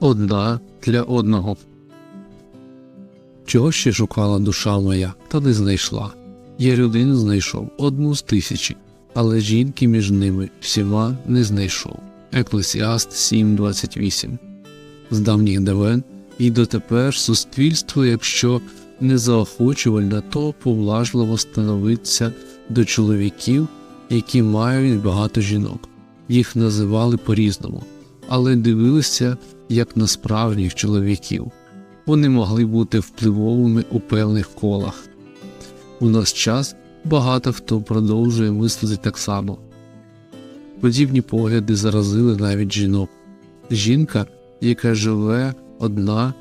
одна для одного. Чого ще шукала душа моя, та не знайшла. Я людину знайшов одну з тисячі, але жінки між ними всіма не знайшов. Еклесіаст 7.28 З давніх давен і дотепер суспільство, якщо не заохочувальне, то повлажливо становиться до чоловіків, які мають багато жінок. Їх називали по-різному, але дивилися як на справжніх чоловіків. Вони могли бути впливовими у певних колах. У наш час багато хто продовжує мислити так само. Подібні погляди заразили навіть жінок. Жінка, яка живе одна,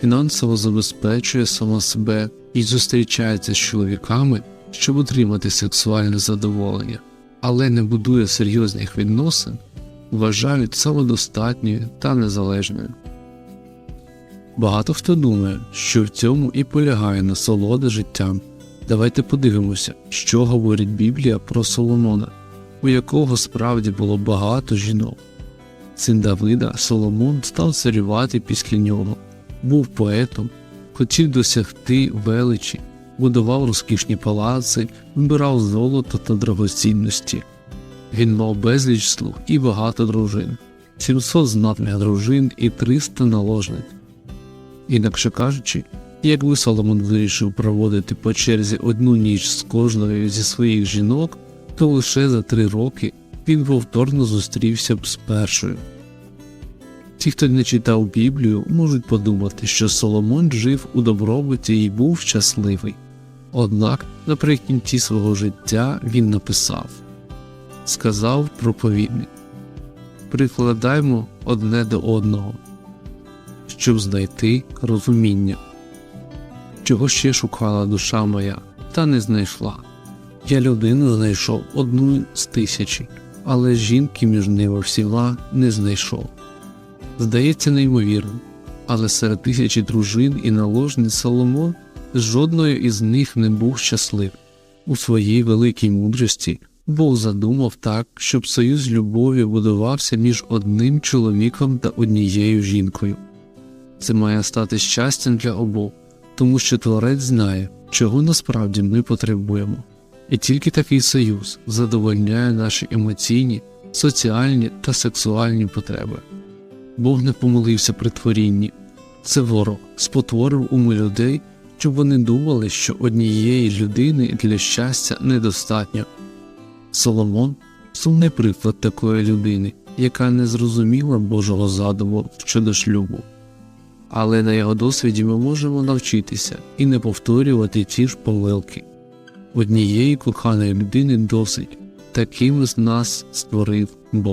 фінансово забезпечує сама себе і зустрічається з чоловіками, щоб отримати сексуальне задоволення, але не будує серйозних відносин, вважають самодостатньою та незалежною. Багато хто думає, що в цьому і полягає насолода життям. Давайте подивимося, що говорить Біблія про Соломона, у якого справді було багато жінок. Син Давида Соломон став царювати після нього, був поетом, хотів досягти величі, будував розкішні палаци, вибирав золото та драгоцінності. Він мав безліч слуг і багато дружин, 700 знатних дружин і 300 наложниць. Інакше кажучи, якби Соломон вирішив проводити по черзі одну ніч з кожною зі своїх жінок, то лише за три роки він повторно зустрівся б з першою. Ті, хто не читав Біблію, можуть подумати, що Соломон жив у добробуті і був щасливий. Однак наприкінці свого життя він написав сказав проповідник прикладаймо одне до одного, щоб знайти розуміння. Чого ще шукала душа моя, та не знайшла. Я людину знайшов одну з тисячі, але жінки між ними всіма не знайшов. Здається неймовірно, але серед тисячі дружин і наложниць Соломон жодною із них не був щасливий. У своїй великій мудрості Бог задумав так, щоб союз любові будувався між одним чоловіком та однією жінкою. Це має стати щастям для обох, тому що Творець знає, чого насправді ми потребуємо. І тільки такий союз задовольняє наші емоційні, соціальні та сексуальні потреби. Бог не помилився при творінні, це ворог спотворив уми людей, щоб вони думали, що однієї людини для щастя недостатньо. Соломон сумний приклад такої людини, яка не зрозуміла Божого задуму щодо шлюбу. Але на його досвіді ми можемо навчитися і не повторювати ті ж помилки. Однієї коханої людини досить, таким з нас створив